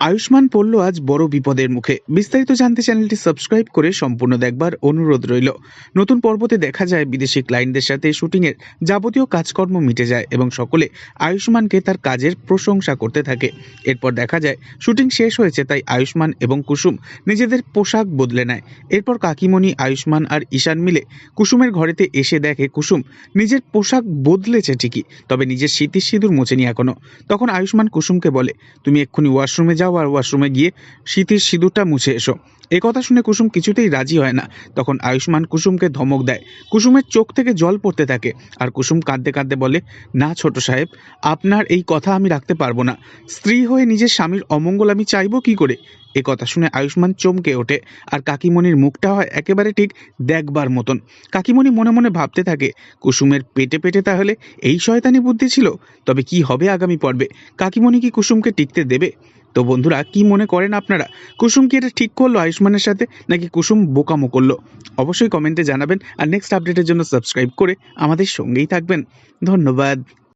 আয়ুষ্মান পড়ল আজ বড় বিপদের মুখে। বিস্তারিত জানতে চ্যানেলটি সাবস্ক্রাইব করে সম্পূর্ণ দেখবার অনুরোধ রইল। নতুন পর্বতে দেখা যায় বিদেশি ক্লায়েন্টদের সাথে শুটিংয়ের যাবতীয় কাজকর্ম মিটে যায় এবং সকলে আয়ুষ্মানকে তার কাজের প্রশংসা করতে থাকে। এরপর দেখা যায়, শুটিং শেষ হয়েছে তাই আয়ুষ্মান এবং কুসুম নিজেদের পোশাক বদলে নেয়। এরপর কাকিমণি, আয়ুষ্মান আর ঈশান মিলে কুসুমের ঘরেতে এসে দেখে কুসুম নিজের পোশাক বদলেছে ঠিকই, তবে নিজের স্মৃতির সিঁদুর মোচেনি এখনও তখন আয়ুষ্মান কুসুমকে বলে, তুমি এক্ষুনি ওয়াশরুমে যাও আর ওয়াশরুমে গিয়ে শীতের সিঁদুরটা মুছে এসো। এ কথা শুনে কুসুম কিছুতেই রাজি হয় না। তখন আয়ুষ্মান কুসুমকে ধমক দেয়। কুসুমের চোখ থেকে জল পড়তে থাকে আর কুসুম কাঁদতে কাঁদতে বলে, না ছোট সাহেব, আপনার এই কথা আমি রাখতে পারব না। স্ত্রী হয়ে নিজের স্বামীর অমঙ্গল আমি চাইব কি করে? এ কথা শুনে আয়ুষ্মান চমকে ওঠে আর কাকিমণির মুখটা হয় একেবারে ঠিক দেখবার মতন। কাকিমণি মনে মনে ভাবতে থাকে, কুসুমের পেটে পেটে তাহলে এই শয়তানি বুদ্ধি ছিল? তবে কি হবে আগামী পর্বে? কাকিমণি কি কুসুমকে টিকতে দেবে? তো বন্ধুরা, কি মনে করেন আপনারা? কুসুম কি এটা ঠিক করল আয়ুষ্মানের সাথে, নাকি কুসুম বোকামো করল? অবশ্যই কমেন্টে জানাবেন, আর নেক্সট আপডেটের জন্য সাবস্ক্রাইব করে আমাদের সঙ্গেই থাকবেন। ধন্যবাদ।